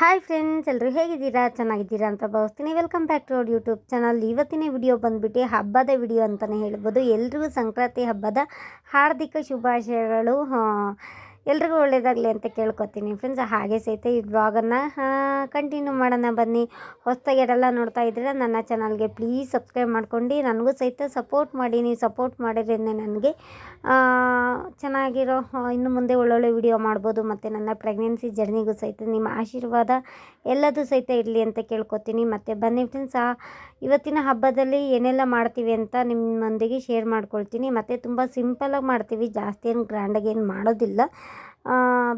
Hi friends ಎಲ್ಲರೂ ಹೇಗಿದ್ದೀರಾ? ಚೆನ್ನಾಗಿದ್ದೀರಾ ಅಂತ ಭಾವಿಸ್ತೀನಿ. Welcome back to our YouTube channel ಇವತ್ತಿನ ವಿಡಿಯೋ ಬಂದುಬಿಟ್ಟು ಹಬ್ಬದ ವಿಡಿಯೋ ಅಂತಲೇ ಹೇಳ್ಬೋದು. ಎಲ್ರಿಗೂ ಸಂಕ್ರಾಂತಿ ಹಬ್ಬದ ಹಾರ್ದಿಕ ಶುಭಾಶಯಗಳು. ಎಲ್ರಿಗೂ ಒಳ್ಳೆಯದಾಗಲಿ ಅಂತ ಕೇಳ್ಕೊತೀನಿ. ಫ್ರೆಂಡ್ಸ್ ಹಾಗೆ ಸಹಿತ ಈ ವ್ಲಾಗನ್ನು ಕಂಟಿನ್ಯೂ ಮಾಡೋಣ ಬನ್ನಿ. ಹೊಸ್ದಾಗಿ ಯಾರೆಲ್ಲ ನೋಡ್ತಾ ಇದ್ದೀರಾ ನನ್ನ ಚಾನಲ್ಗೆ ಪ್ಲೀಸ್ ಸಬ್ಸ್ಕ್ರೈಬ್ ಮಾಡ್ಕೊಂಡು, ನನಗೂ ಸಹಿತ ಸಪೋರ್ಟ್ ಮಾಡಿ. ನೀವು ಸಪೋರ್ಟ್ ಮಾಡಿದ್ರಿಂದ ನನಗೆ ಚೆನ್ನಾಗಿರೋ ಇನ್ನು ಮುಂದೆ ಒಳ್ಳೊಳ್ಳೆ ವಿಡಿಯೋ ಮಾಡ್ಬೋದು. ಮತ್ತು ನನ್ನ ಪ್ರೆಗ್ನೆನ್ಸಿ ಜರ್ನಿಗೂ ಸಹಿತ ನಿಮ್ಮ ಆಶೀರ್ವಾದ ಎಲ್ಲದೂ ಸಹಿತ ಇರಲಿ ಅಂತ ಕೇಳ್ಕೊತೀನಿ. ಮತ್ತು ಬನ್ನಿ ಫ್ರೆಂಡ್ಸ್ ಇವತ್ತಿನ ಹಬ್ಬದಲ್ಲಿ ಏನೆಲ್ಲ ಮಾಡ್ತೀವಿ ಅಂತ ನಿಮ್ಮೊಂದಿಗೆ ಶೇರ್ ಮಾಡ್ಕೊಳ್ತೀನಿ. ಮತ್ತು ತುಂಬ ಸಿಂಪಲಾಗಿ ಮಾಡ್ತೀವಿ. ಜಾಸ್ತಿ ಏನು ಗ್ರ್ಯಾಂಡಾಗಿ ಏನು ಮಾಡೋದಿಲ್ಲ.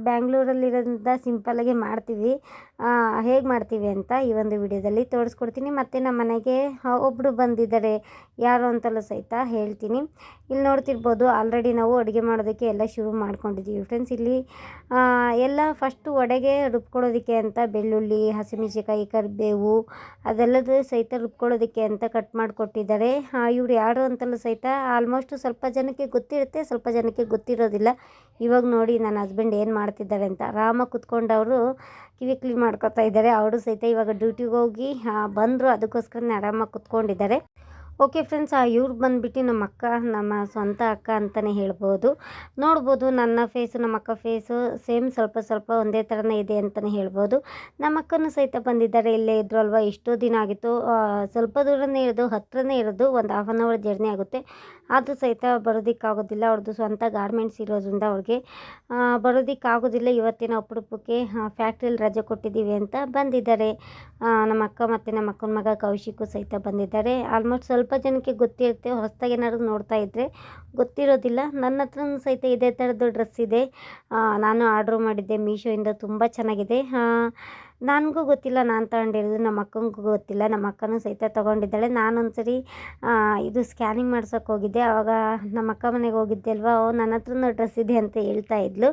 ಬ್ಯಾಂಗ್ಳೂರಲ್ಲಿರೋದ್ರಿಂದ ಸಿಂಪಲಾಗಿ ಮಾಡ್ತೀವಿ. ಹೇಗೆ ಮಾಡ್ತೀವಿ ಅಂತ ಈ ಒಂದು ವಿಡಿಯೋದಲ್ಲಿ ತೋರಿಸ್ಕೊಡ್ತೀನಿ. ಮತ್ತು ನಮ್ಮ ಮನೆಗೆ ಒಬ್ಬರು ಬಂದಿದ್ದಾರೆ. ಯಾರು ಅಂತಲೂ ಸಹಿತ ಹೇಳ್ತೀನಿ. ಇಲ್ಲಿ ನೋಡ್ತಿರ್ಬೋದು ಆಲ್ರೆಡಿ ನಾವು ಅಡುಗೆ ಮಾಡೋದಕ್ಕೆ ಎಲ್ಲ ಶುರು ಮಾಡ್ಕೊಂಡಿದ್ದೀವಿ ಫ್ರೆಂಡ್ಸ್ ಇಲ್ಲಿ ಎಲ್ಲ ಫಸ್ಟು ಒಡೆಗೆ ರುಬ್ಕೊಳ್ಳೋದಕ್ಕೆ ಅಂತ ಬೆಳ್ಳುಳ್ಳಿ ಹಸಿಮೆಣಸಿಕಾಯಿ ಕರಿಬೇವು, ಅದೆಲ್ಲದೂ ಸಹಿತ ರುಬ್ಕೊಳ್ಳೋದಕ್ಕೆ ಅಂತ ಕಟ್ ಮಾಡಿಕೊಟ್ಟಿದ್ದಾರೆ. ಇವ್ರು ಯಾರು ಅಂತಲೂ ಸಹಿತ ಆಲ್ಮೋಸ್ಟ್ ಸ್ವಲ್ಪ ಜನಕ್ಕೆ ಗೊತ್ತಿರುತ್ತೆ, ಸ್ವಲ್ಪ ಜನಕ್ಕೆ ಗೊತ್ತಿರೋದಿಲ್ಲ. ಇವಾಗ ನೋಡಿ ನನ್ನ ಹಸ್ಬೆಂಡ್ ಏನು ಮಾಡ್ತಿದ್ದಾರೆ ಅಂತ. ರಾಮ ಕುತ್ಕೊಂಡು ಕಿವಿ ಕ್ಲೀನ್ ಮಾಡ್ಕೊತಾ ಇದ್ದಾರೆ. ಅವರು ಸಹಿತ ಇವಾಗ ಡ್ಯೂಟಿಗೆ ಹೋಗಿ ಬಂದರು. ಅದಕ್ಕೋಸ್ಕರನೇ ಆರಾಮಾಗಿ ಕುತ್ಕೊಂಡಿದ್ದಾರೆ. ಓಕೆ ಫ್ರೆಂಡ್ಸ್, ಆ ಇವ್ರು ಬಂದುಬಿಟ್ಟು ನಮ್ಮ ಅಕ್ಕ, ನಮ್ಮ ಸ್ವಂತ ಅಕ್ಕ ಅಂತಲೇ ಹೇಳ್ಬೋದು. ನೋಡ್ಬೋದು ನನ್ನ ಫೇಸು ನಮ್ಮ ಅಕ್ಕ ಫೇಸು ಸೇಮ್ ಸ್ವಲ್ಪ ಸ್ವಲ್ಪ ಒಂದೇ ಥರನೇ ಇದೆ ಅಂತಲೇ ಹೇಳ್ಬೋದು. ನಮ್ಮ ಅಕ್ಕನೂ ಸಹಿತ ಬಂದಿದ್ದಾರೆ, ಇಲ್ಲೇ ಇದ್ರು ಅಲ್ವಾ? ಎಷ್ಟೋ ದಿನ ಆಗಿತ್ತು. ಸ್ವಲ್ಪ ದೂರನೇ ಇರೋದು ಹತ್ರನೇ ಇರೋದು ಒಂದು ಹಾಫ್ ಆನ್ ಅವರ್ ಜರ್ನಿ ಆಗುತ್ತೆ. ಆದರೂ ಸಹಿತ ಬರೋದಕ್ಕಾಗೋದಿಲ್ಲ. ಅವ್ರದ್ದು ಸ್ವಂತ ಗಾರ್ಮೆಂಟ್ಸ್ ಇರೋದ್ರಿಂದ ಅವ್ರಿಗೆ ಬರೋದಕ್ಕಾಗೋದಿಲ್ಲ. ಇವತ್ತಿನ ಅಪರೂಪಕ್ಕೆ ಫ್ಯಾಕ್ಟ್ರಿಯಲ್ಲಿ ರಜೆ ಕೊಟ್ಟಿದ್ದೀವಿ ಅಂತ ಬಂದಿದ್ದಾರೆ. ನಮ್ಮ ಅಕ್ಕ ಮತ್ತು ನಮ್ಮ ಅಕ್ಕನ ಮಗ ಕೌಶಿಕು ಸಹಿತ ಬಂದಿದ್ದಾರೆ. ಆಲ್ಮೋಸ್ಟ್ ಸ್ವಲ್ಪ ಜನಕ್ಕೆ ಗೊತ್ತಿರುತ್ತೆ, ಹೊಸ್ದಾಗಿ ಏನಾದ್ರು ನೋಡ್ತಾ ಇದ್ದರೆ ಗೊತ್ತಿರೋದಿಲ್ಲ. ನನ್ನ ಹತ್ರನೂ ಸಹಿತ ಇದೇ ಥರದ್ದು ಡ್ರೆಸ್ ಇದೆ. ನಾನು ಆರ್ಡ್ರ್ ಮಾಡಿದ್ದೆ ಮೀಶೋಯಿಂದ. ತುಂಬ ಚೆನ್ನಾಗಿದೆ. ನನಗೂ ಗೊತ್ತಿಲ್ಲ. ನಾನು ತಗೊಂಡಿರೋದು ನಮ್ಮ ಅಕ್ಕಂಗೂ ಗೊತ್ತಿಲ್ಲ. ನಮ್ಮ ಅಕ್ಕನೂ ಸಹಿತ ತೊಗೊಂಡಿದ್ದಾಳೆ. ನಾನೊಂದ್ಸರಿ ಇದು ಸ್ಕ್ಯಾನಿಂಗ್ ಮಾಡ್ಸೋಕೆ ಹೋಗಿದ್ದೆ. ಆವಾಗ ನಮ್ಮ ಅಕ್ಕ ಮನೆಗೆ ಹೋಗಿದ್ದೆ ಅಲ್ವಾ? ನನ್ನ ಹತ್ರನೂ ಡ್ರೆಸ್ ಇದೆ ಅಂತ ಹೇಳ್ತಾ ಇದ್ಲು.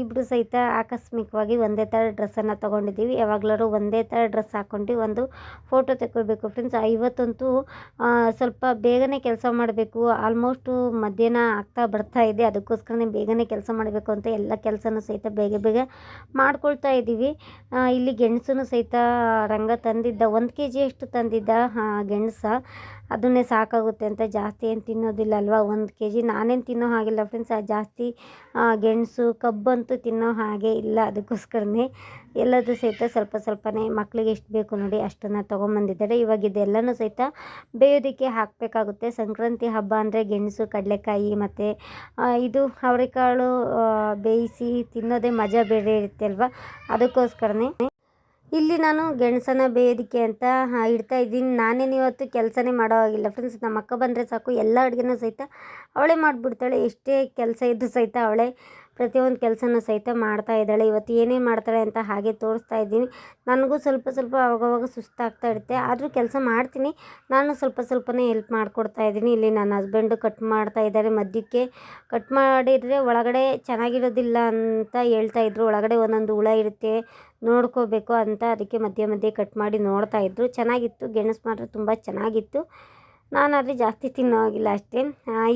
ಇಬ್ಬರು ಸಹಿತ ಆಕಸ್ಮಿಕವಾಗಿ ಒಂದೇ ಥರ ಡ್ರೆಸ್ಸನ್ನು ತೊಗೊಂಡಿದ್ದೀವಿ. ಯಾವಾಗಲಾರು ಒಂದೇ ಥರ ಡ್ರೆಸ್ ಹಾಕ್ಕೊಂಡು ಒಂದು ಫೋಟೋ ತೆಕ್ಕೋಬೇಕು ಫ್ರೆಂಡ್ಸ್ ಇವತ್ತಂತೂ ಸ್ವಲ್ಪ ಬೇಗನೆ ಕೆಲಸ ಮಾಡಬೇಕು. ಆಲ್ಮೋಸ್ಟು ಮಧ್ಯಾಹ್ನ ಆಗ್ತಾ ಬರ್ತಾ ಇದೆ. ಅದಕ್ಕೋಸ್ಕರನೇ ಬೇಗನೆ ಕೆಲಸ ಮಾಡಬೇಕು ಅಂತ ಎಲ್ಲ ಕೆಲಸನೂ ಸಹಿತ ಬೇಗ ಬೇಗ ಮಾಡ್ಕೊಳ್ತಾ ಇದ್ದೀವಿ. ಇಲ್ಲಿ ಗೆಣಸನ್ನು ಸಹಿತ ರಂಗ ತಂದಿದ್ದ, ಒಂದು ಕೆ ಜಿಯಷ್ಟು ತಂದಿದ್ದ ಗೆಣಸ. ಅದನ್ನೇ ಸಾಕಾಗುತ್ತೆ ಅಂತ ಜಾಸ್ತಿ ಏನು ತಿನ್ನೋದಿಲ್ಲ ಅಲ್ವಾ ಒಂದು ಕೆ ಜಿ ನಾನೇನು ತಿನ್ನೋ ಹಾಗಿಲ್ಲ ಫ್ರೆಂಡ್ಸ್ ಜಾಸ್ತಿ ಗೆಣಸು, ಕಬ್ಬಂತೂ ತಿನ್ನೋ ಹಾಗೆ ಇಲ್ಲ. ಅದಕ್ಕೋಸ್ಕರನೇ ಎಲ್ಲದೂ ಸಹಿತ ಸ್ವಲ್ಪ ಸ್ವಲ್ಪನೇ ಮಕ್ಕಳಿಗೆ ಎಷ್ಟು ಬೇಕು ನೋಡಿ ಅಷ್ಟನ್ನು ತೊಗೊಂಬಂದಿದ್ದಾರೆ. ಇವಾಗ ಇದೆಲ್ಲನೂ ಸಹಿತ ಬೇಯೋದಕ್ಕೆ ಹಾಕಬೇಕಾಗುತ್ತೆ. ಸಂಕ್ರಾಂತಿ ಹಬ್ಬ ಅಂದರೆ ಗೆಣಸು, ಕಡಲೆಕಾಯಿ ಮತ್ತು ಇದು ಅವರೆಕಾಳು ಬೇಯಿಸಿ ತಿನ್ನೋದೇ ಮಜಾ ಬೇರೆ ಇರುತ್ತೆ ಅಲ್ವಾ? ಅದಕ್ಕೋಸ್ಕರನೇ ಇಲ್ಲಿ ನಾನು ಗೆಣಸನ ಬೇಯೋದಕ್ಕೆ ಅಂತ ಇಡ್ತಾ ಇದ್ದೀನಿ. ನಾನೇನು ಇವತ್ತು ಕೆಲಸನೇ ಮಾಡೋ ಹಾಗಿಲ್ಲ. ಫ್ರೆಂಡ್ಸ್ ನಮ್ಮ ಅಕ್ಕ ಬಂದರೆ ಸಾಕು. ಎಲ್ಲ ಅಡುಗೆನೂ ಸಹಿತ ಅವಳೇ ಮಾಡಿಬಿಡ್ತಾಳೆ. ಎಷ್ಟೇ ಕೆಲಸ ಇದ್ದರೂ ಸಹಿತ ಅವಳೇ ಪ್ರತಿಯೊಂದು ಕೆಲಸನ ಸಹಿತ ಮಾಡ್ತಾ ಇದ್ದಾಳೆ. ಇವತ್ತು ಏನೇ ಮಾಡ್ತಾಳೆ ಅಂತ ಹಾಗೆ ತೋರಿಸ್ತಾ ಇದ್ದೀನಿ. ನನಗೂ ಸ್ವಲ್ಪ ಸ್ವಲ್ಪ ಅವಾಗವಾಗ ಸುಸ್ತಾಗ್ತಾ ಇರುತ್ತೆ. ಆದರೂ ಕೆಲಸ ಮಾಡ್ತೀನಿ. ನಾನು ಸ್ವಲ್ಪ ಸ್ವಲ್ಪನೇ ಹೆಲ್ಪ್ ಮಾಡಿಕೊಡ್ತಾ ಇದ್ದೀನಿ. ಇಲ್ಲಿ ನನ್ನ ಹಸ್ಬೆಂಡು ಕಟ್ ಮಾಡ್ತಾ ಇದ್ದಾರೆ. ಮಧ್ಯಕ್ಕೆ ಕಟ್ ಮಾಡಿದರೆ ಒಳಗಡೆ ಚೆನ್ನಾಗಿರೋದಿಲ್ಲ ಅಂತ ಹೇಳ್ತಾ ಇದ್ರು. ಒಳಗಡೆ ಒಂದೊಂದು ಹುಳ ಇರುತ್ತೆ, ನೋಡ್ಕೋಬೇಕು ಅಂತ ಅದಕ್ಕೆ ಮಧ್ಯೆ ಮಧ್ಯೆ ಕಟ್ ಮಾಡಿ ನೋಡ್ತಾ ಇದ್ರು. ಚೆನ್ನಾಗಿತ್ತು. ಗೆಣಸು ಮಾತ್ರ ತುಂಬ ಚೆನ್ನಾಗಿತ್ತು. ನಾನಾದರೆ ಜಾಸ್ತಿ ತಿನ್ನೋ ಹಾಗಿಲ್ಲ ಅಷ್ಟೇ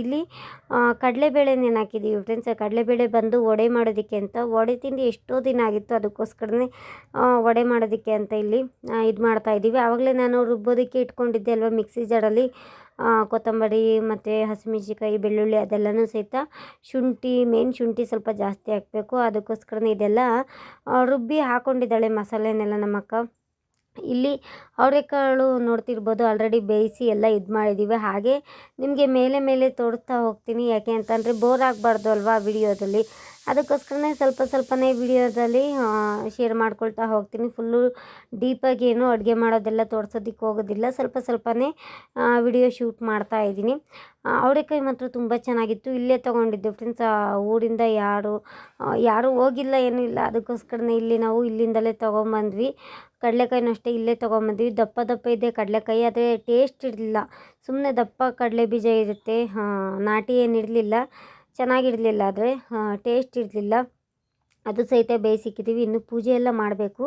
ಇಲ್ಲಿ ಕಡಲೆಬೇಳೆ ನೆನೆ ಹಾಕಿದ್ದೀವಿ ಫ್ರೆಂಡ್ಸ್ ಕಡಲೆಬೇಳೆ ಬಂದು ವಡೆ ಮಾಡೋದಕ್ಕೆ ಅಂತ. ವಡೆ ತಿಂದು ಎಷ್ಟೋ ದಿನ ಆಗಿತ್ತು ಅದಕ್ಕೋಸ್ಕರನೇ ವಡೆ ಮಾಡೋದಕ್ಕೆ ಅಂತ ಇಲ್ಲಿ ಇದು ಮಾಡ್ತಾ ಇದ್ದೀವಿ. ಆವಾಗಲೇ ನಾನು ರುಬ್ಬೋದಕ್ಕೆ ಇಟ್ಕೊಂಡಿದ್ದೆ ಅಲ್ವಾ ಮಿಕ್ಸಿ ಜಾರಲ್ಲಿ. ಕೊತ್ತಂಬರಿ ಮತ್ತು ಹಸಿಮೆಣ್ಸಿಕಾಯಿ ಬೆಳ್ಳುಳ್ಳಿ ಅದೆಲ್ಲನೂ ಸಹಿತ ಶುಂಠಿ ಮೇನ್ ಶುಂಠಿ ಸ್ವಲ್ಪ ಜಾಸ್ತಿ ಹಾಕಬೇಕು. ಅದಕ್ಕೋಸ್ಕರನೇ ಇದೆಲ್ಲ ರುಬ್ಬಿ ಹಾಕ್ಕೊಂಡಿದ್ದಾಳೆ ಮಸಾಲೆನೆಲ್ಲ ನಮ್ಮ ಅಕ್ಕ ಇಲ್ಲಿ ಅವರೆಕಾಳು ನೋಡ್ತಿರ್ಬೋದು ಆಲ್ರೆಡಿ ಬೇಯಿಸಿ ಎಲ್ಲ ಇದು ಮಾಡಿದ್ದೀವಿ ಹಾಗೆ ನಿಮಗೆ ಮೇಲೆ ಮೇಲೆ ತೋರಿಸ್ತಾ ಹೋಗ್ತೀನಿ. ಯಾಕೆ ಅಂತಂದರೆ ಬೋರ್ ಆಗಬಾರ್ದು ಅಲ್ವಾ ವಿಡಿಯೋದಲ್ಲಿ ಅದಕ್ಕೋಸ್ಕರನೇ ಸ್ವಲ್ಪ ಸ್ವಲ್ಪನೇ ವಿಡಿಯೋದಲ್ಲಿ ಶೇರ್ ಮಾಡ್ಕೊಳ್ತಾ ಹೋಗ್ತೀನಿ. ಫುಲ್ಲು ಡೀಪಾಗಿ ಏನು ಅಡುಗೆ ಮಾಡೋದೆಲ್ಲ ತೋರಿಸೋದಕ್ಕೆ ಹೋಗೋದಿಲ್ಲ. ಸ್ವಲ್ಪ ಸ್ವಲ್ಪನೇ ವಿಡಿಯೋ ಶೂಟ್ ಮಾಡ್ತಾ ಇದ್ದೀನಿ. ಅವರೆಕಾಯಿ ಮಾತ್ರ ತುಂಬ ಚೆನ್ನಾಗಿತ್ತು. ಇಲ್ಲೇ ತೊಗೊಂಡಿದ್ದು ಫ್ರೆಂಡ್ಸ್ ಊರಿಂದ ಯಾರು ಯಾರೂ ಹೋಗಿಲ್ಲ, ಏನೂ ಇಲ್ಲ. ಅದಕ್ಕೋಸ್ಕರನೇ ಇಲ್ಲಿ ನಾವು ಇಲ್ಲಿಂದಲೇ ತೊಗೊಂಬಂದ್ವಿ. ಕಡಲೆಕಾಯಿನೂ ಅಷ್ಟೇ ಇಲ್ಲೇ ತೊಗೊಂಬಂದ್ವಿ. ದಪ್ಪ ದಪ್ಪ ಇದೆ ಕಡಲೆಕಾಯಿ, ಆದರೆ ಟೇಸ್ಟ್ ಇರಲಿಲ್ಲ. ಸುಮ್ಮನೆ ದಪ್ಪ ಕಡಲೆ ಬೀಜ ಇರುತ್ತೆ ನಾಟಿ ಏನು ಇರಲಿಲ್ಲ. ಚೆನ್ನಾಗಿರಲಿಲ್ಲ ಆದರೆ ಟೇಸ್ಟ್ ಇರಲಿಲ್ಲ. ಅದು ಸಹಿತ ಬೇಯಿಸಿಕ್ಕಿದ್ದೀವಿ ಇನ್ನು ಪೂಜೆ ಎಲ್ಲ ಮಾಡಬೇಕು.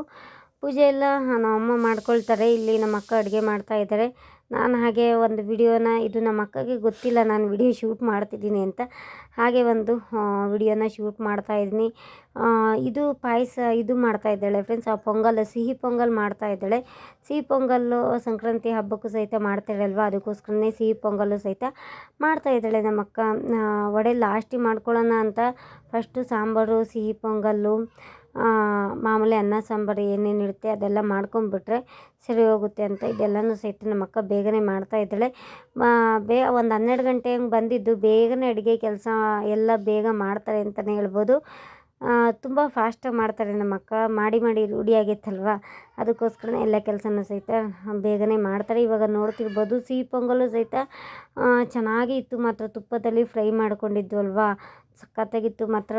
ಪೂಜೆ ಎಲ್ಲ ನಮ್ಮಮ್ಮ ಮಾಡ್ಕೊಳ್ತಾರೆ. ಇಲ್ಲಿ ನಮ್ಮ ಅಕ್ಕ ಅಡುಗೆ ಮಾಡ್ತಾ ಇದ್ದಾರೆ. ನಾನು ಹಾಗೆ ಒಂದು ವಿಡಿಯೋನ, ಇದು ನಮ್ಮ ಅಕ್ಕಗೆ ಗೊತ್ತಿಲ್ಲ, ನಾನು ವಿಡಿಯೋ ಶೂಟ್ ಮಾಡ್ತಿದ್ದೀನಿ ಅಂತ ಹಾಗೆ ಒಂದು ವಿಡಿಯೋನ ಶೂಟ್ ಮಾಡ್ತಾ ಇದ್ದೀನಿ. ಇದು ಪಾಯಸ ಇದು ಮಾಡ್ತಾ ಇದ್ದಾಳೆ ಫ್ರೆಂಡ್ಸ್ ಆ ಪೊಂಗಲ್, ಸಿಹಿ ಪೊಂಗಲ್ ಮಾಡ್ತಾ ಇದ್ದಾಳೆ. ಸಿಹಿ ಪೊಂಗಲ್ಲು ಸಂಕ್ರಾಂತಿ ಹಬ್ಬಕ್ಕೂ ಸಹಿತ ಮಾಡ್ತಾಳೆ ಅಲ್ವಾ? ಅದಕ್ಕೋಸ್ಕರನೇ ಸಿಹಿ ಪೊಂಗಲ್ಲು ಸಹಿತ ಮಾಡ್ತಾ ಇದ್ದಾಳೆ ನಮ್ಮ ಅಕ್ಕ. ವಡೆ ಲಾಸ್ಟಿಗೆ ಮಾಡ್ಕೊಳ್ಳೋಣ ಅಂತ ಫಸ್ಟು ಸಾಂಬಾರು, ಸಿಹಿ ಪೊಂಗಲ್ಲು ಮಾಮೂಲಿ ಅನ್ನ, ಸಾಂಬಾರು ಏನೇನು ಇರುತ್ತೆ ಅದೆಲ್ಲ ಮಾಡ್ಕೊಂಡ್ಬಿಟ್ರೆ ಸರಿ ಹೋಗುತ್ತೆ ಅಂತ ಇದೆಲ್ಲನೂ ಸಹಿತ ನಮ್ಮ ಅಕ್ಕ ಬೇಗನೆ ಮಾಡ್ತಾ ಇದ್ದಾಳೆ. ಮಾ- ಬೇ, ಒಂದು ಹನ್ನೆರಡು ಗಂಟೆ ಹಂಗೆ ಬಂದಿದ್ದು ಬೇಗನೆ ಅಡುಗೆ ಕೆಲಸ ಎಲ್ಲ ಬೇಗ ಮಾಡ್ತಾರೆ ಅಂತಲೇ ಹೇಳ್ಬೋದು. ತುಂಬ ಫಾಸ್ಟಾಗಿ ಮಾಡ್ತಾರೆ ನಮ್ಮ ಅಕ್ಕ. ಮಾಡಿ ಮಾಡಿ ರೂಢಿಯಾಗಿತ್ತಲ್ವ ಅದಕ್ಕೋಸ್ಕರನೇ ಎಲ್ಲ ಕೆಲಸನೂ ಸಹಿತ ಬೇಗನೆ ಮಾಡ್ತಾರೆ. ಇವಾಗ ನೋಡ್ತಿರ್ಬೋದು, ಸಿಹಿ ಪೊಂಗಲು ಸಹಿತ ಚೆನ್ನಾಗಿ ಇತ್ತು ಮಾತ್ರ ತುಪ್ಪದಲ್ಲಿ ಫ್ರೈ ಮಾಡ್ಕೊಂಡಿದ್ದು ಅಲ್ವಾ? ಸಖತ್ತಾಗಿತ್ತು. ಮಾತ್ರ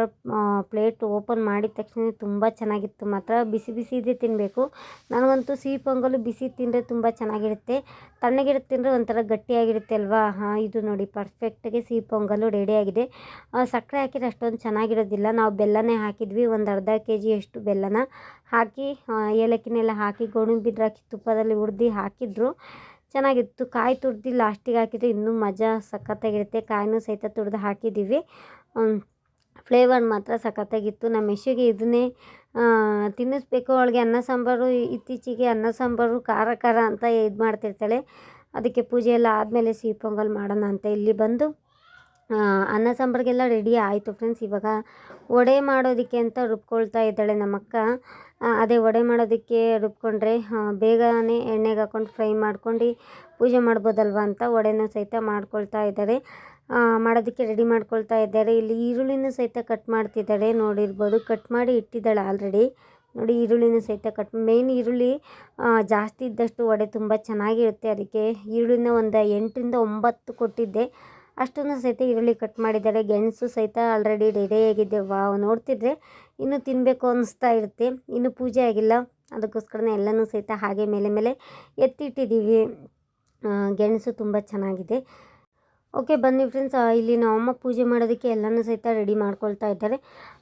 ಪ್ಲೇಟ್ ಓಪನ್ ಮಾಡಿದ ತಕ್ಷಣ ತುಂಬ ಚೆನ್ನಾಗಿತ್ತು. ಮಾತ್ರ ಬಿಸಿ ಬಿಸಿ ಇದೆ ತಿನ್ನಬೇಕು ನನಗಂತೂ ಸಿಹಿ ಪೊಂಗಲು ಬಿಸಿ ತಿಂದರೆ ತುಂಬ ಚೆನ್ನಾಗಿರುತ್ತೆ. ತಣ್ಣಗಿರುತ್ತೆ ತಿಂದರೆ ಒಂಥರ ಗಟ್ಟಿಯಾಗಿರುತ್ತೆ ಅಲ್ವಾ? ಹಾಂ, ಇದು ನೋಡಿ ಪರ್ಫೆಕ್ಟಾಗಿ ಸಿಹಿ ಪೊಂಗಲು ರೆಡಿಯಾಗಿದೆ ಸಕ್ಕರೆ ಹಾಕಿದ್ರೆ ಅಷ್ಟೊಂದು ಚೆನ್ನಾಗಿರೋದಿಲ್ಲ. ನಾವು ಬೆಲ್ಲನೇ ಹಾಕಿದ್ವಿ. ಒಂದು ಅರ್ಧ ಕೆ ಜಿಯಷ್ಟು ಬೆಲ್ಲನ ಹಾಕಿ ಏಲಕ್ಕಿನೆಲ್ಲ ಹಾಕಿ ಗೋಡಂಬಿ ದ್ರಾಕ್ಷಿ ತುಪ್ಪದಲ್ಲಿ ಹುರಿದು ಹಾಕಿದ್ರು. ಚೆನ್ನಾಗಿತ್ತು. ಕಾಯಿ ತುರಿದು ಲಾಸ್ಟಿಗೆ ಹಾಕಿದ್ರೆ ಇನ್ನೂ ಮಜಾ ಸಖತ್ತಾಗಿರುತ್ತೆ. ಕಾಯಿನೂ ಸಹಿತ ತುರಿದು ಹಾಕಿದ್ದೀವಿ. ಫ್ಲೇವರ್ ಮಾತ್ರ ಸಖತ್ತಾಗಿತ್ತು. ನಮ್ಮ ಯಶುಗೆ ಇದನ್ನೇ ತಿನ್ನಿಸ್ಬೇಕು. ಅವಳಿಗೆ ಅನ್ನ ಸಾಂಬಾರು, ಇತ್ತೀಚೆಗೆ ಅನ್ನ ಸಾಂಬಾರು, ಖಾರ ಖಾರ ಅಂತ ಇದು ಮಾಡ್ತಿರ್ತಾಳೆ. ಅದಕ್ಕೆ ಪೂಜೆ ಎಲ್ಲ ಆದಮೇಲೆ ಸಿಹಿ ಪೊಂಗಲ್ ಮಾಡೋಣ ಅಂತ ಇಲ್ಲಿ ಬಂದು ಅನ್ನ ಸಾಂಬಾರಿಗೆಲ್ಲ ರೆಡಿ ಆಯಿತು ಫ್ರೆಂಡ್ಸ್ ಇವಾಗ ವಡೆ ಮಾಡೋದಕ್ಕೆ ಅಂತ ರುಬ್ಕೊಳ್ತಾ ಇದ್ದಾಳೆ ನಮ್ಮ ಅಕ್ಕ ಅದೇ ವಡೆ ಮಾಡೋದಕ್ಕೆ ರುಬ್ಕೊಂಡ್ರೆ ಬೇಗನೆ ಎಣ್ಣೆಗೆ ಹಾಕೊಂಡು ಫ್ರೈ ಮಾಡ್ಕೊಂಡು ಪೂಜೆ ಮಾಡ್ಬೋದಲ್ವ ಅಂತ ವಡೆನೂ ಸಹಿತ ಮಾಡ್ಕೊಳ್ತಾ ಇದ್ದಾರೆ. ಮಾಡೋದಕ್ಕೆ ರೆಡಿ ಮಾಡ್ಕೊಳ್ತಾ ಇದ್ದಾರೆ. ಇಲ್ಲಿ ಈರುಳ್ಳಿನೂ ಸಹಿತ ಕಟ್ ಮಾಡ್ತಿದ್ದಾಳೆ. ನೋಡಿರ್ಬೋದು ಕಟ್ ಮಾಡಿ ಇಟ್ಟಿದ್ದಾಳೆ ಆಲ್ರೆಡಿ ನೋಡಿ ಈರುಳ್ಳಿನೂ ಸಹಿತ ಕಟ್ ಮೇಯ್ನ್ ಈರುಳ್ಳಿ ಜಾಸ್ತಿ ಇದ್ದಷ್ಟು ವಡೆ ತುಂಬ ಚೆನ್ನಾಗಿರುತ್ತೆ. ಅದಕ್ಕೆ ಈರುಳ್ಳಿನ ಒಂದು ಎಂಟರಿಂದ ಒಂಬತ್ತು ಕೊಟ್ಟಿದ್ದೆ. ಅಷ್ಟನ್ನು ಸಹಿತ ಈರುಳ್ಳಿ ಕಟ್ ಮಾಡಿದ್ದಾರೆ. ಗೆಣಸು ಸಹಿತ ಆಲ್ರೆಡಿ ರೆಡಿಯಾಗಿದೆ ವಾವ್ ನೋಡ್ತಿದ್ರೆ ಇನ್ನೂ ತಿನ್ನಬೇಕು ಅನ್ನಿಸ್ತಾ ಇರುತ್ತೆ. ಇನ್ನೂ ಪೂಜೆ ಆಗಿಲ್ಲ. ಅದಕ್ಕೋಸ್ಕರನೇ ಎಲ್ಲನೂ ಸಹಿತ ಹಾಗೆ ಮೇಲೆ ಮೇಲೆ ಎತ್ತಿಟ್ಟಿದ್ದೀವಿ. ಗೆಣಸು ತುಂಬ ಚೆನ್ನಾಗಿದೆ. ಓಕೆ, ಬನ್ನಿ ಫ್ರೆಂಡ್ಸ್ ಇಲ್ಲಿ ನಮ್ಮಮ್ಮ ಪೂಜೆ ಮಾಡೋದಕ್ಕೆ ಎಲ್ಲನೂ ಸಹಿತ ರೆಡಿ ಮಾಡ್ಕೊಳ್ತಾ ಇದ್ದಾರೆ.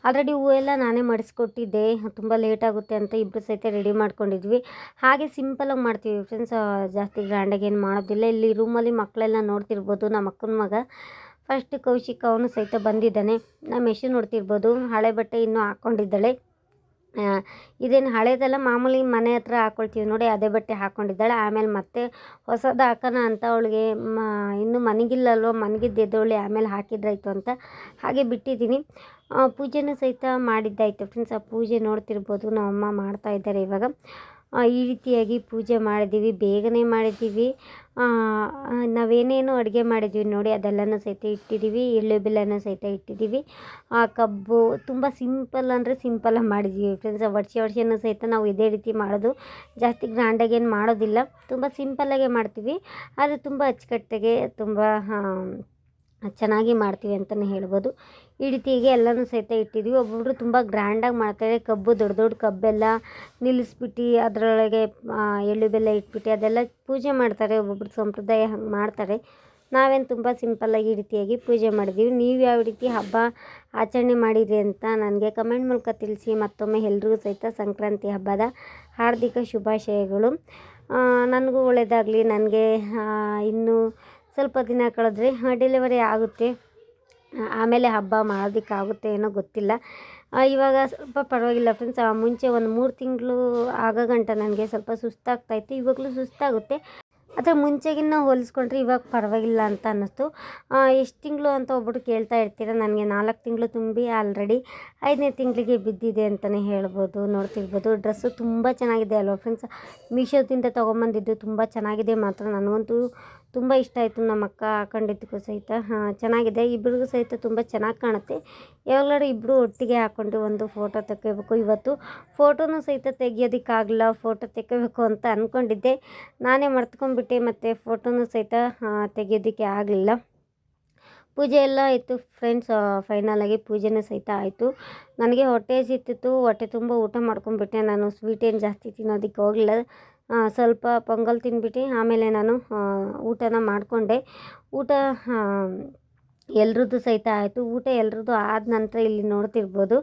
ಆಲ್ರೆಡಿ ಹೂವೆಲ್ಲ ನಾನೇ ಮಾಡಿಸ್ಕೊಟ್ಟಿದ್ದೆ. ತುಂಬ ಲೇಟ್ ಆಗುತ್ತೆ ಅಂತ ಇಬ್ಬರು ಸಹಿತ ರೆಡಿ ಮಾಡ್ಕೊಂಡಿದ್ವಿ. ಹಾಗೆ ಸಿಂಪಲಾಗಿ ಮಾಡ್ತೀವಿ ಫ್ರೆಂಡ್ಸ್ ಜಾಸ್ತಿ ಗ್ರ್ಯಾಂಡಾಗಿ ಏನು ಮಾಡೋದಿಲ್ಲ. ಇಲ್ಲಿ ರೂಮಲ್ಲಿ ಮಕ್ಕಳೆಲ್ಲ ನೋಡ್ತಿರ್ಬೋದು. ನಮ್ಮ ಅಕ್ಕನ ಮಗ ಫಸ್ಟ್ ಕೌಶಿಕ್ ಅವನು ಸಹಿತ ಬಂದಿದ್ದಾನೆ. ನಮ್ಮ ಮೆಷಿನ್ ನೋಡ್ತಿರ್ಬೋದು ಹಳೆ ಬಟ್ಟೆ ಇನ್ನೂ ಹಾಕ್ಕೊಂಡಿದ್ದಾಳೆ ಇದೇನು ಹಳೇದೆಲ್ಲ, ಮಾಮೂಲಿ ಮನೆ ಹತ್ರ ಹಾಕ್ಕೊಳ್ತೀವಿ ನೋಡಿ, ಅದೇ ಬಟ್ಟೆ ಹಾಕ್ಕೊಂಡಿದ್ದಾಳೆ ಆಮೇಲೆ ಮತ್ತೆ ಹೊಸದು ಹಾಕೋಣ ಅಂತ ಅವಳಿಗೆ, ಮ, ಇನ್ನೂ ಮನೆಗಿಲ್ಲಲ್ವೋ, ಮನಗಿದ್ದು ಆಮೇಲೆ ಹಾಕಿದ್ರಾಯ್ತು ಅಂತ ಹಾಗೆ ಬಿಟ್ಟಿದ್ದೀನಿ. ಪೂಜೆನೂ ಸಹಿತ ಮಾಡಿದ್ದಾಯಿತು. ಫ್ರೆಂಡ್ಸ್ ಆ ಪೂಜೆ ನೋಡ್ತಿರ್ಬೋದು. ನಮ್ಮಮ್ಮ ಮಾಡ್ತಾ ಇದ್ದಾರೆ ಇವಾಗ. ಈ ರೀತಿಯಾಗಿ ಪೂಜೆ ಮಾಡಿದ್ದೀವಿ. ಬೇಗನೆ ಮಾಡಿದ್ದೀವಿ. ನಾವೇನೇನು ಅಡುಗೆ ಮಾಡಿದ್ವಿ ನೋಡಿ, ಅದೆಲ್ಲನೂ ಸಹಿತ ಇಟ್ಟಿದ್ದೀವಿ. ಎಳ್ಳು ಬೆಲ್ಲನೂ ಸಹಿತ ಇಟ್ಟಿದ್ದೀವಿ. ಆ, ಕಬ್ಬು ತುಂಬ ಸಿಂಪಲ್ ಅಂದರೆ ಸಿಂಪಲಾಗಿ ಮಾಡಿದ್ದೀವಿ. ಫ್ರೆಂಡ್ಸ್ ವರ್ಷ ವರ್ಷನೂ ಸಹಿತ ನಾವು ಇದೇ ರೀತಿ ಮಾಡೋದು. ಜಾಸ್ತಿ ಗ್ರ್ಯಾಂಡಾಗಿ ಏನು ಮಾಡೋದಿಲ್ಲ. ತುಂಬ ಸಿಂಪಲ್ಲಾಗೆ ಮಾಡ್ತೀವಿ. ಆದರೆ ತುಂಬ ಅಚ್ಚುಕಟ್ಟಾಗೆ, ತುಂಬ ಚೆನ್ನಾಗಿ ಮಾಡ್ತೀವಿ ಅಂತಲೇ ಹೇಳ್ಬೋದು. ಈ ರೀತಿಯಾಗಿ ಎಲ್ಲನೂ ಸಹಿತ ಇಟ್ಟಿದ್ವಿ. ಒಬ್ಬೊಬ್ಬರು ತುಂಬ ಗ್ರ್ಯಾಂಡಾಗಿ ಮಾಡ್ತಾರೆ. ಕಬ್ಬು ದೊಡ್ಡ ದೊಡ್ಡ ಕಬ್ಬೆಲ್ಲ ನಿಲ್ಲಿಸ್ಬಿಟ್ಟು ಅದರೊಳಗೆ ಎಳ್ಳು ಬೆಲ್ಲ ಇಟ್ಬಿಟ್ಟು ಅದೆಲ್ಲ ಪೂಜೆ ಮಾಡ್ತಾರೆ. ಒಬ್ಬೊಬ್ರು ಸಂಪ್ರದಾಯ ಹಂಗೆ ಮಾಡ್ತಾರೆ. ನಾವೇನು ತುಂಬ ಸಿಂಪಲ್ಲಾಗಿ ಈ ರೀತಿಯಾಗಿ ಪೂಜೆ ಮಾಡಿದ್ದೀವಿ ನೀವು ಯಾವ ರೀತಿ ಹಬ್ಬ ಆಚರಣೆ ಮಾಡಿದ್ರಿ ಅಂತ ನನಗೆ ಕಮೆಂಟ್ ಮೂಲಕ ತಿಳಿಸಿ. ಮತ್ತೊಮ್ಮೆ ಎಲ್ರಿಗೂ ಸಹಿತ ಸಂಕ್ರಾಂತಿ ಹಬ್ಬದ ಹಾರ್ದಿಕ ಶುಭಾಶಯಗಳು. ನನಗೂ ಒಳ್ಳೆಯದಾಗಲಿ ನನಗೆ ಇನ್ನೂ ಸ್ವಲ್ಪ ದಿನ ಕಳೆದ್ರೆ ಡೆಲಿವರಿ ಆಗುತ್ತೆ. ಆಮೇಲೆ ಹಬ್ಬ ಮಾಡೋದಕ್ಕಾಗುತ್ತೆ ಏನೋ ಗೊತ್ತಿಲ್ಲ. ಇವಾಗ ಸ್ವಲ್ಪ ಪರವಾಗಿಲ್ಲ ಫ್ರೆಂಡ್ಸ್ ಮುಂಚೆ ಒಂದು ಮೂರು ತಿಂಗಳು ಆಗೋ ಗಂಟ ನನಗೆ ಸ್ವಲ್ಪ ಸುಸ್ತಾಗ್ತಾಯಿತ್ತು ಇವಾಗಲೂ ಸುಸ್ತಾಗುತ್ತೆ. ಆದರೆ ಮುಂಚೆಗಿನ್ನ ಹೋಲಿಸ್ಕೊಂಡ್ರೆ ಇವಾಗ ಪರವಾಗಿಲ್ಲ ಅಂತ ಅನ್ನಿಸ್ತು. ಎಷ್ಟು ತಿಂಗಳು ಅಂತ ಒಬ್ಬರು ಕೇಳ್ತಾ ಇರ್ತೀರ, ನನಗೆ ನಾಲ್ಕು ತಿಂಗಳು ತುಂಬಿ ಆಲ್ರೆಡಿ ಐದನೇ ತಿಂಗಳಿಗೆ ಬಿದ್ದಿದೆ ಅಂತಲೇ ಹೇಳ್ಬೋದು, ನೋಡ್ತಿರ್ಬೋದು. ಡ್ರೆಸ್ಸು ತುಂಬ ಚೆನ್ನಾಗಿದೆ ಅಲ್ವಾ ಫ್ರೆಂಡ್ಸ್ ಮೀಶೋದಿಂದ ತೊಗೊಂಬಂದಿದ್ದು ತುಂಬ ಚೆನ್ನಾಗಿದೆ ಮಾತ್ರ. ನನಗಂತೂ ತುಂಬ ಇಷ್ಟ ಆಯಿತು ನಮ್ಮ ಅಕ್ಕ ಹಾಕೊಂಡಿದ್ದಕ್ಕೂ ಸಹಿತ. ಹಾಂ, ಚೆನ್ನಾಗಿದೆ. ಇಬ್ಬರಿಗೂ ಸಹಿತ ತುಂಬ ಚೆನ್ನಾಗಿ ಕಾಣುತ್ತೆ. ಯಾವಾಗಲೂ ಇಬ್ಬರು ಒಟ್ಟಿಗೆ ಹಾಕ್ಕೊಂಡು ಒಂದು ಫೋಟೋ ತೆಕ್ಕೋಬೇಕು. ಇವತ್ತು ಫೋಟೋನೂ ಸಹಿತ ತೆಗಿಯೋದಕ್ಕಾಗಲ್ಲ ಫೋಟೋ ತೆಕ್ಕೋಬೇಕು ಅಂತ ಅಂದ್ಕೊಂಡಿದ್ದೆ ನಾನೇ ಮರ್ತ್ಕೊಂಡ್ಬಿಟ್ಟೆ ಮತ್ತು ಫೋಟೋನೂ ಸಹಿತ ತೆಗೆಯೋದಕ್ಕೆ ಆಗಲಿಲ್ಲ. ಪೂಜೆ ಎಲ್ಲ ಆಯಿತು ಫ್ರೆಂಡ್ಸ್ ಫೈನಲಾಗಿ ಪೂಜೆನೂ ಸಹಿತ ಆಯಿತು. ನನಗೆ ಹೊಟ್ಟೆ ಸಿಕ್ತಿತ್ತು ಹೊಟ್ಟೆ ತುಂಬ ಊಟ ಮಾಡ್ಕೊಂಡ್ಬಿಟ್ಟೆ. ನಾನು ಸ್ವೀಟ್ ಏನು ಜಾಸ್ತಿ ತಿನ್ನೋದಕ್ಕೆ ಹೋಗಲಿಲ್ಲ. ಸ್ವಲ್ಪ ಪೊಂಗಲ್ ತಿಂದ್ಬಿಟ್ಟು ಆಮೇಲೆ ನಾನು ಊಟನ ಮಾಡಿಕೊಂಡೆ. ಊಟ ಎಲ್ರದ್ದು ಸಹಿತ ಆಯಿತು. ಊಟ ಎಲ್ರದ್ದು ಆದ ನಂತರ ಇಲ್ಲಿ ನೋಡ್ತಿರ್ಬೋದು.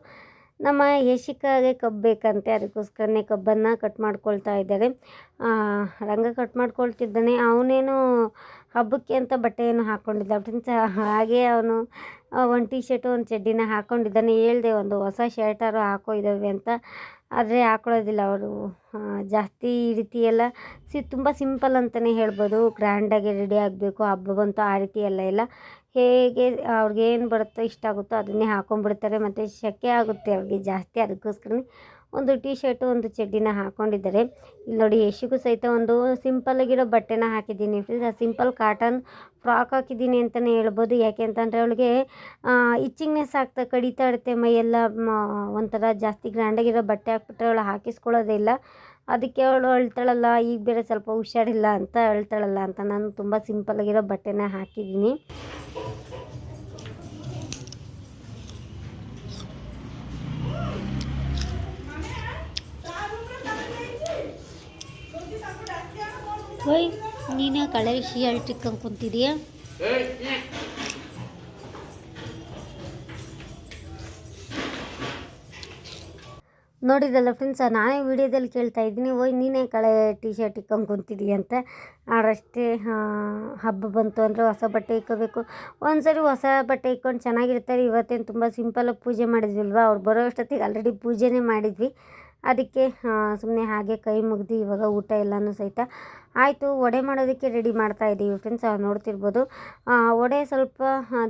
ನಮ್ಮ ಯಶಿಕಾಗೆ ಕಬ್ಬು ಬೇಕಂತೆ, ಅದಕ್ಕೋಸ್ಕರನೇ ಕಬ್ಬನ್ನು ಕಟ್ ಮಾಡ್ಕೊಳ್ತಾ ಇದ್ದಾರೆ. ರಂಗ ಕಟ್ ಮಾಡ್ಕೊಳ್ತಿದ್ದಾನೆ. ಅವನೇನು ಹಬ್ಬಕ್ಕೆ ಅಂತ ಬಟ್ಟೆಯನ್ನು ಹಾಕ್ಕೊಂಡಿದ್ದ ಫ್ರೆಂಡ್ಸ್ ಹಾಗೆ ಅವನು ಒಂದು ಟಿ ಶರ್ಟು ಒಂದು ಚಡ್ಡಿನ ಹಾಕ್ಕೊಂಡಿದ್ದಾನೆ ಹೇಳಿದೆ, ಒಂದು ಹೊಸ ಶರ್ಟಾರು ಹಾಕೋ ಇದ್ದಾವೆ ಅಂತ. ಆದರೆ ಹಾಕೊಳ್ಳೋದಿಲ್ಲ ಅವರು. ಜಾಸ್ತಿ ಈ ರೀತಿ ಎಲ್ಲ ಸಿ, ತುಂಬ ಸಿಂಪಲ್ ಅಂತಲೇ ಹೇಳ್ಬೋದು. ಗ್ರ್ಯಾಂಡಾಗಿ ರೆಡಿ ಆಗಬೇಕು, ಹಬ್ಬ ಬಂತು ಆ ರೀತಿ ಎಲ್ಲ ಇಲ್ಲ. ಹೇಗೆ ಅವ್ರಿಗೆ ಏನು ಬರುತ್ತೋ ಇಷ್ಟ ಆಗುತ್ತೋ ಅದನ್ನೇ ಹಾಕೊಂಡ್ಬಿಡ್ತಾರೆ. ಮತ್ತು ಸೆಕೆ ಆಗುತ್ತೆ ಅವ್ರಿಗೆ ಜಾಸ್ತಿ. ಅದಕ್ಕೋಸ್ಕರ ಒಂದು ಟೀ ಶರ್ಟು ಒಂದು ಚಡ್ಡಿನ ಹಾಕ್ಕೊಂಡಿದ್ದಾರೆ ಇಲ್ಲಿ ನೋಡಿ ಯಶಿಗೂ ಸಹಿತ ಒಂದು ಸಿಂಪಲ್ ಆಗಿರೋ ಬಟ್ಟೆನ ಹಾಕಿದ್ದೀನಿ. ಫ್ರೆಂಡ್ಸ್ ಆ ಸಿಂಪಲ್ ಕಾಟನ್ ಫ್ರಾಕ್ ಹಾಕಿದ್ದೀನಿ ಅಂತಲೇ ಹೇಳ್ಬೋದು. ಯಾಕೆ ಅಂತಂದರೆ ಅವಳಿಗೆ ಇಚ್ಚಿಂಗ್ನೆಸ್ ಆಗ್ತಾ, ಕಡಿತಾ ಇರುತ್ತೆ ಮೈಯೆಲ್ಲ ಒಂಥರ ಜಾಸ್ತಿ ಗ್ರ್ಯಾಂಡಾಗಿರೋ ಬಟ್ಟೆ ಹಾಕ್ಬಿಟ್ರೆ ಅವಳು ಹಾಕಿಸ್ಕೊಳ್ಳೋದೇ ಇಲ್ಲ. ಅದಕ್ಕೆ ಅವಳು ಹೇಳ್ತಾಳಲ್ಲ ಈಗ ಬೇರೆ ಸ್ವಲ್ಪ ಹುಷಾರಿಲ್ಲ ಅಂತ ಹೇಳ್ತಾಳಲ್ಲ ಅಂತ ನಾನು ತುಂಬ ಸಿಂಪಲ್ ಆಗಿರೋ ಬಟ್ಟೆನ ಹಾಕಿದ್ದೀನಿ. ಓಯ್ ನೀನು ಕಳೆ ವಿಷಯ ಹೇಳ್ತಿಕ್ಕಂಕೊಂತಿದೀಯ ಕುಂತಿದೀಯಾ? ನೋಡಿದ್ರಲ್ಲ ಫ್ರೆಂಡ್ಸ್ ನಾನೇ ವಿಡಿಯೋದಲ್ಲಿ ಕೇಳ್ತಾ ಇದ್ದೀನಿ. ಓಯ್, ನೀನೇ ಕಳೆ ಟಿ ಶರ್ಟ್ ಇಕ್ಕೊಂಡು ಕುಂತಿದ್ದೀಯ ಅಂತ ಆಡಷ್ಟೇ ಹಬ್ಬ ಬಂತು ಅಂದರೆ ಹೊಸ ಬಟ್ಟೆ ಇಕ್ಕೋಬೇಕು. ಒಂದು ಸರಿ ಹೊಸ ಬಟ್ಟೆ ಇಕ್ಕೊಂಡು ಚೆನ್ನಾಗಿರ್ತಾರೆ. ಇವತ್ತೇನು ತುಂಬ ಸಿಂಪಲಾಗಿ ಪೂಜೆ ಮಾಡಿದ್ವಿಲ್ವಾ? ಅವ್ರು ಬರೋ ಅಷ್ಟೊತ್ತಿಗೆ ಆಲ್ರೆಡಿ ಪೂಜೆನೇ ಮಾಡಿದ್ವಿ. ಅದಕ್ಕೆ ಸುಮ್ಮನೆ ಹಾಗೆ ಕೈ ಮುಗ್ದು ಇವಾಗ ಊಟ ಎಲ್ಲನೂ ಸಹಿತ ಆಯಿತು. ವಡೆ ಮಾಡೋದಕ್ಕೆ ರೆಡಿ ಮಾಡ್ತಾ ಇದ್ದೀವಿ ಫ್ರೆಂಡ್ಸ್ ನೋಡ್ತಿರ್ಬೋದು. ವಡೆ ಸ್ವಲ್ಪ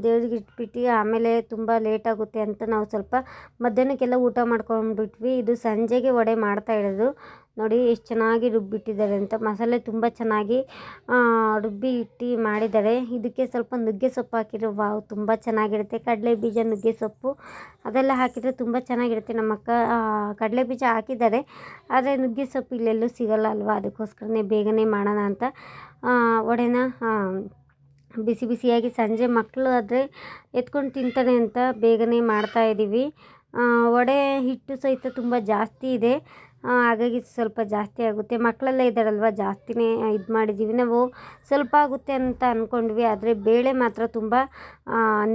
ದೇವ್ರಿಗೆ ಇಟ್ಬಿಟ್ಟು ಆಮೇಲೆ ತುಂಬ ಲೇಟ್ ಆಗುತ್ತೆ ಅಂತ ನಾವು ಸ್ವಲ್ಪ ಮಧ್ಯಾಹ್ನಕ್ಕೆಲ್ಲ ಊಟ ಮಾಡ್ಕೊಂಡ್ಬಿಟ್ವಿ. ಇದು ಸಂಜೆಗೆ ವಡೆ ಮಾಡ್ತಾ ಇರೋದು. ನೋಡಿ ಎಷ್ಟು ಚೆನ್ನಾಗಿ ರುಬ್ಬಿಟ್ಟಿದ್ದಾರೆ ಅಂತ. ಮಸಾಲೆ ತುಂಬ ಚೆನ್ನಾಗಿ ರುಬ್ಬಿ ಇಟ್ಟು ಮಾಡಿದ್ದಾರೆ. ಇದಕ್ಕೆ ಸ್ವಲ್ಪ ನುಗ್ಗೆ ಸೊಪ್ಪು ಹಾಕಿರೋ ವಾವ್ ತುಂಬ ಚೆನ್ನಾಗಿರುತ್ತೆ. ಕಡಲೆ ಬೀಜ ನುಗ್ಗೆ ಸೊಪ್ಪು, ಅದೆಲ್ಲ ಹಾಕಿದರೆ ತುಂಬ ಚೆನ್ನಾಗಿರುತ್ತೆ ನಮ್ಮ ಅಕ್ಕ ಕಡಲೆ ಬೀಜ ಹಾಕಿದ್ದಾರೆ, ಆದರೆ ನುಗ್ಗೆ ಸೊಪ್ಪು ಇಲ್ಲೆಲ್ಲೂ ಸಿಗಲ್ಲ ಅಲ್ವಾ? ಅದಕ್ಕೋಸ್ಕರನೇ ಬೇಗನೆ ಮಾಡೋಣ ಅಂತ. ಒಡೆನ ಬಿಸಿ ಬಿಸಿಯಾಗಿ ಸಂಜೆ ಮಕ್ಕಳು ಆದರೆ ಎತ್ಕೊಂಡು ತಿಂತಾರೆ ಅಂತ ಬೇಗನೆ ಮಾಡ್ತಾ ಇದ್ದೀವಿ ವಡೆ ಹಿಟ್ಟು ಸಹಿತ ತುಂಬ ಜಾಸ್ತಿ ಇದೆ. ಹಾಗಾಗಿ ಸ್ವಲ್ಪ ಜಾಸ್ತಿ ಆಗುತ್ತೆ. ಮಕ್ಕಳೆಲ್ಲ ಇದ್ದಾರಲ್ವ? ಜಾಸ್ತಿನೇ ಇದು ಮಾಡಿದ್ದೀವಿ ನಾವು ಸ್ವಲ್ಪ ಆಗುತ್ತೆ ಅಂತ ಅಂದ್ಕೊಂಡ್ವಿ ಆದರೆ ಬೇಳೆ ಮಾತ್ರ ತುಂಬ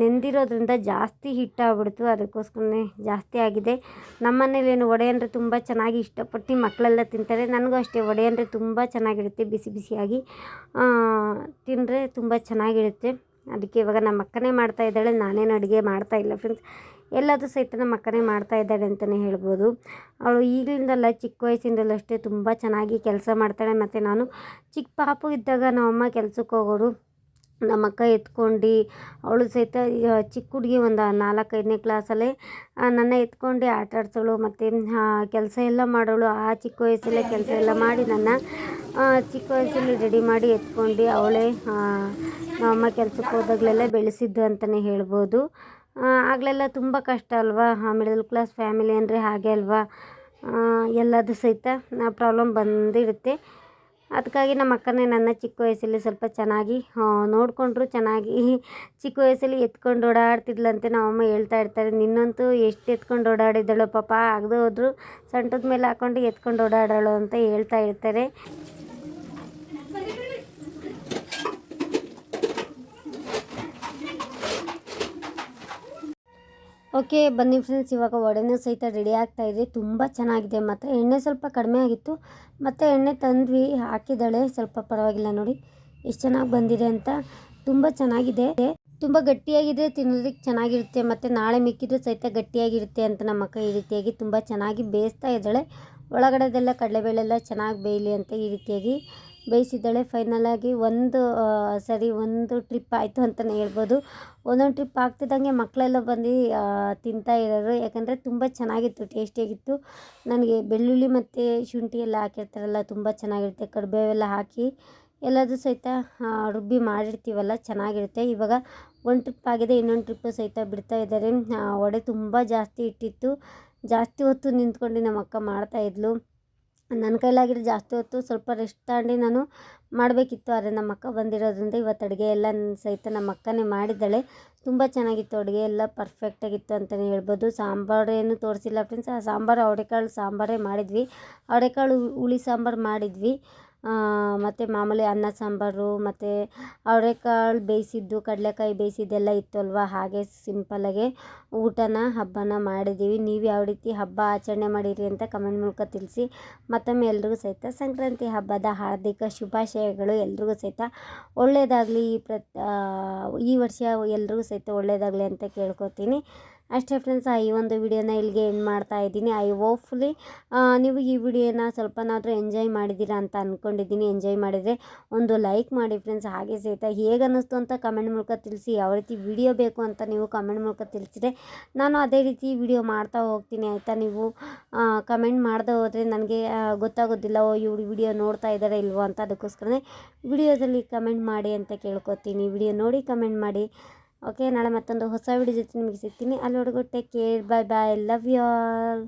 ನೆಂದಿರೋದ್ರಿಂದ ಜಾಸ್ತಿ ಹಿಟ್ಟಾಗ್ಬಿಡ್ತು ಅದಕ್ಕೋಸ್ಕರನೇ ಜಾಸ್ತಿ ಆಗಿದೆ. ನಮ್ಮ ಮನೇಲೇನು ವಡೆ ಅಂದರೆ ತುಂಬ ಚೆನ್ನಾಗಿ ಇಷ್ಟಪಟ್ಟು ಮಕ್ಕಳೆಲ್ಲ ತಿಂತಾರೆ. ನನಗೂ ಅಷ್ಟೇ. ವಡೆ ಅಂದರೆ ತುಂಬ ಚೆನ್ನಾಗಿರುತ್ತೆ. ಬಿಸಿ ಬಿಸಿಯಾಗಿ ತಿಂದರೆ ತುಂಬ ಚೆನ್ನಾಗಿರುತ್ತೆ. ಅದಕ್ಕೆ ಇವಾಗ ನಮ್ಮ ಅಕ್ಕನೇ ಮಾಡ್ತಾ ಇದ್ದಾಳೆ, ನಾನೇನು ಅಡುಗೆ ಮಾಡ್ತಾ ಇಲ್ಲ ಫ್ರೆಂಡ್ಸ್ ಎಲ್ಲದೂ ಸಹಿತ ನಮ್ಮ ಅಕ್ಕನೇ ಮಾಡ್ತಾ ಇದ್ದಾಳೆ ಅಂತಲೇ ಹೇಳ್ಬೋದು. ಅವಳು ಈಗಲಿಂದಲ್ಲ, ಚಿಕ್ಕ ವಯಸ್ಸಿಂದಲೂ ಅಷ್ಟೇ ತುಂಬ ಚೆನ್ನಾಗಿ ಕೆಲಸ ಮಾಡ್ತಾಳೆ. ಮತ್ತು ನಾನು ಚಿಕ್ಕ ಪಾಪು ಇದ್ದಾಗ ನಮ್ಮಮ್ಮ ಕೆಲ್ಸಕ್ಕೆ ಹೋಗೋರು ನಮ್ಮ ಅಕ್ಕ ಎತ್ಕೊಂಡು, ಅವಳು ಸಹಿತ ಚಿಕ್ಕ ಹುಡುಗಿ ಒಂದು ನಾಲ್ಕೈದನೇ ಕ್ಲಾಸಲ್ಲೇ ನನ್ನ ಎತ್ಕೊಂಡು ಆಟ ಆಡ್ಸೋಳು, ಮತ್ತು ಕೆಲಸ ಎಲ್ಲ ಮಾಡೋಳು. ಆ ಚಿಕ್ಕ ವಯಸ್ಸಲ್ಲೇ ಕೆಲಸ ಎಲ್ಲ ಮಾಡಿ ನನ್ನ ಚಿಕ್ಕ ವಯಸ್ಸಲ್ಲಿ ರೆಡಿ ಮಾಡಿ ಎತ್ಕೊಂಡು, ಅವಳೇ ನಮ್ಮಮ್ಮ ಕೆಲಸಕ್ಕೆ ಹೋದಾಗಲೆಲ್ಲ ಬೆಳೆಸಿದ್ದು ಅಂತಲೇ ಹೇಳ್ಬೋದು. ಆಗಲೆಲ್ಲ ತುಂಬ ಕಷ್ಟ ಅಲ್ವಾ? ಮಿಡಲ್ ಕ್ಲಾಸ್ ಫ್ಯಾಮಿಲಿ ಅಂದರೆ ಹಾಗೆ ಅಲ್ವಾ? ಎಲ್ಲದೂ ಸಹಿತ ಪ್ರಾಬ್ಲಮ್ ಬಂದಿರುತ್ತೆ. ಅದಕ್ಕಾಗಿ ನಮ್ಮ ಅಕ್ಕನೇ ನನ್ನ ಚಿಕ್ಕ ವಯಸ್ಸಲ್ಲಿ ಸ್ವಲ್ಪ ಚೆನ್ನಾಗಿ ನೋಡಿಕೊಂಡ್ರು ಚೆನ್ನಾಗಿ. ಚಿಕ್ಕ ವಯಸ್ಸಲ್ಲಿ ಎತ್ಕೊಂಡು ಓಡಾಡ್ತಿದ್ಲಂತೆ ನಮ್ಮಮ್ಮ ಹೇಳ್ತಾ ಇರ್ತಾರೆ, ನಿನ್ನಂತೂ ಎಷ್ಟು ಎತ್ಕೊಂಡು ಓಡಾಡಿದ್ದಳು ಪಾಪ, ಆಗದೆ ಹೋದ್ರು, ಸೊಂಟದ ಮೇಲೆ ಹಾಕೊಂಡು ಎತ್ಕೊಂಡು ಓಡಾಡೋಳು ಅಂತ ಹೇಳ್ತಾ ಇರ್ತಾರೆ. ಓಕೆ, ಬನ್ನಿ ಫ್ರೆಂಡ್ಸ್ ಇವಾಗ ವಡೆನೇ ಸಹಿತ ರೆಡಿ ಆಗ್ತಾ ಇದೆ. ತುಂಬ ಚೆನ್ನಾಗಿದೆ. ಮತ್ತು ಎಣ್ಣೆ ಸ್ವಲ್ಪ ಕಡಿಮೆ ಆಗಿತ್ತು. ಮತ್ತು ಎಣ್ಣೆ ತಂದ್ವಿ, ಹಾಕಿದ್ದಾಳೆ. ಸ್ವಲ್ಪ ಪರವಾಗಿಲ್ಲ ನೋಡಿ. ಎಷ್ಟು ಚೆನ್ನಾಗಿ ಬಂದಿದೆ ಅಂತ. ತುಂಬ ಚೆನ್ನಾಗಿದೆ. ತುಂಬ ಗಟ್ಟಿಯಾಗಿದ್ದರೆ ತಿನ್ನೋದಕ್ಕೆ ಚೆನ್ನಾಗಿರುತ್ತೆ. ಮತ್ತು ನಾಳೆ ಮಿಕ್ಕಿದ್ರು ಸಹಿತ ಗಟ್ಟಿಯಾಗಿರುತ್ತೆ ಅಂತ ನಮ್ಮ ಅಕ್ಕ ಈ ರೀತಿಯಾಗಿ ತುಂಬ ಚೆನ್ನಾಗಿ ಬೇಯಿಸ್ತಾ ಇದ್ದಾಳೆ. ಒಳಗಡೆದೆಲ್ಲ ಕಡಲೆಬೇಳೆಲ್ಲ ಚೆನ್ನಾಗಿ ಬೇಯಲಿ ಅಂತ ಈ ರೀತಿಯಾಗಿ ಬೇಯಿಸಿದ್ದಾಳೆ. ಫೈನಲಾಗಿ ಒಂದು ಸರಿ, ಒಂದು ಟ್ರಿಪ್ ಆಯಿತು ಅಂತಲೇ ಹೇಳ್ಬೋದು. ಒಂದೊಂದು ಟ್ರಿಪ್ ಆಗ್ತಿದ್ದಂಗೆ ಮಕ್ಕಳೆಲ್ಲ ಬಂದು ತಿಂತಾ ಇರೋರು. ಯಾಕಂದರೆ ತುಂಬ ಚೆನ್ನಾಗಿತ್ತು ಟೇಸ್ಟಿಯಾಗಿತ್ತು ನನಗೆ ಬೆಳ್ಳುಳ್ಳಿ ಮತ್ತು ಶುಂಠಿ ಎಲ್ಲ ಹಾಕಿರ್ತಾರಲ್ಲ, ತುಂಬ ಚೆನ್ನಾಗಿರುತ್ತೆ. ಕಡುಬೇವೆಲ್ಲ ಹಾಕಿ ಎಲ್ಲದೂ ಸಹಿತ ರುಬ್ಬಿ ಮಾಡಿರ್ತೀವಲ್ಲ, ಚೆನ್ನಾಗಿರುತ್ತೆ. ಇವಾಗ ಒಂದು ಟ್ರಿಪ್ ಆಗಿದೆ, ಇನ್ನೊಂದು ಟ್ರಿಪ್ಪು ಸಹಿತ ಬಿಡ್ತಾ ಇದ್ದಾರೆ. ವಡೆ ತುಂಬ ಜಾಸ್ತಿ ಇಟ್ಟಿತ್ತು. ಜಾಸ್ತಿ ಹೊತ್ತು ನಿಂತ್ಕೊಂಡು ನಮ್ಮ ಅಕ್ಕ ಮಾಡ್ತಾಯಿದ್ಲು ನನ್ನ ಕೈಲಾಗಿರೋ ಜಾಸ್ತಿ ಹೊತ್ತು ಸ್ವಲ್ಪ ರೆಸ್ಟ್ ತಗೊಂಡು ನಾನು ಮಾಡಬೇಕಿತ್ತು, ಆದರೆ ನಮ್ಮ ಅಕ್ಕ ಬಂದಿರೋದ್ರಿಂದ ಇವತ್ತು ಅಡುಗೆ ಎಲ್ಲ ಸಹಿತ ನಮ್ಮ ಅಕ್ಕನೇ ಮಾಡಿದ್ದಾಳೆ. ತುಂಬ ಚೆನ್ನಾಗಿತ್ತು ಅಡುಗೆ, ಎಲ್ಲ ಪರ್ಫೆಕ್ಟಾಗಿತ್ತು ಅಂತಲೇ ಹೇಳ್ಬೋದು. ಸಾಂಬಾರೇನು ತೋರಿಸಿಲ್ಲ ಫ್ರೆಂಡ್ಸ್ ಆ ಸಾಂಬಾರು ಅವರೆಕಾಳು ಸಾಂಬಾರೇ ಮಾಡಿದ್ವಿ. ಅವರೆಕಾಳು ಹುಳಿ ಸಾಂಬಾರು ಮಾಡಿದ್ವಿ. ಮತ್ತು ಮಾಮೂಲಿ ಅನ್ನ ಸಾಂಬಾರು, ಮತ್ತು ಅವರೆಕಾಳು ಬೇಯಿಸಿದ್ದು, ಕಡಲೆಕಾಯಿ ಬೇಯಿಸಿದ್ದೆಲ್ಲ ಇತ್ತಲ್ವ? ಹಾಗೆ ಸಿಂಪಲ್ಲಾಗೆ ಊಟನ, ಹಬ್ಬನ ಮಾಡಿದ್ದೀವಿ. ನೀವು ಯಾವ ರೀತಿ ಹಬ್ಬ ಆಚರಣೆ ಮಾಡಿರಿ ಅಂತ ಕಮೆಂಟ್ ಮೂಲಕ ತಿಳಿಸಿ. ಮತ್ತೊಮ್ಮೆ ಎಲ್ರಿಗೂ ಸಹಿತ ಸಂಕ್ರಾಂತಿ ಹಬ್ಬದ ಹಾರ್ದಿಕ ಶುಭಾಶಯಗಳು ಎಲ್ರಿಗೂ ಸಹಿತ. ಒಳ್ಳೆಯದಾಗಲಿ ಈ ಪ್ರ ಈ ವರ್ಷ ಎಲ್ರಿಗೂ ಸಹಿತ ಒಳ್ಳೆಯದಾಗಲಿ ಅಂತ ಕೇಳ್ಕೊತೀನಿ. ಅಷ್ಟೇ ಫ್ರೆಂಡ್ಸ್ ಈ ಒಂದು ವಿಡಿಯೋನ ಇಲ್ಲಿಗೆ ಎಂಡ್ ಮಾಡ್ತಾ ಇದ್ದೀನಿ. ಐ ಹೋಪ್ಫುಲಿ ನೀವು ಈ ವಿಡಿಯೋನ ಸ್ವಲ್ಪನಾದರೂ ಎಂಜಾಯ್ ಮಾಡಿದ್ದೀರಾ ಅಂತ ಅಂದ್ಕೊಂಡಿದ್ದೀನಿ ಎಂಜಾಯ್ ಮಾಡಿದರೆ ಒಂದು ಲೈಕ್ ಮಾಡಿ ಫ್ರೆಂಡ್ಸ್ ಹಾಗೆ ಸಹಿತ ಹೇಗೆ ಅನ್ನಿಸ್ತು ಅಂತ ಕಮೆಂಟ್ ಮೂಲಕ ತಿಳಿಸಿ. ಯಾವ ರೀತಿ ವಿಡಿಯೋ ಬೇಕು ಅಂತ ನೀವು ಕಮೆಂಟ್ ಮೂಲಕ ತಿಳಿಸಿದ್ರೆ ನಾನು ಅದೇ ರೀತಿ ವಿಡಿಯೋ ಮಾಡ್ತಾ ಹೋಗ್ತೀನಿ, ಆಯಿತಾ? ನೀವು ಕಮೆಂಟ್ ಮಾಡದೆ ಹೋದರೆ ನನಗೆ ಗೊತ್ತಾಗೋದಿಲ್ಲ, ಓ, ಇವ್ರು ವಿಡಿಯೋ ನೋಡ್ತಾ ಇದ್ದಾರೆ ಇಲ್ವೋ ಅಂತ. ಅದಕ್ಕೋಸ್ಕರನೇ ವಿಡಿಯೋದಲ್ಲಿ ಕಮೆಂಟ್ ಮಾಡಿ ಅಂತ ಕೇಳ್ಕೊತೀನಿ. ವಿಡಿಯೋ ನೋಡಿ ಕಮೆಂಟ್ ಮಾಡಿ. ಓಕೆ ನಾಳೆ ಮತ್ತೊಂದು ಹೊಸ ವಿಡಿಯೋ ಜೊತೆ ನಿಮಗೆ ಸಿಗ್ತೀನಿ. ಅಲ್ಲಿವರೆಗೂ take care bye bye love you all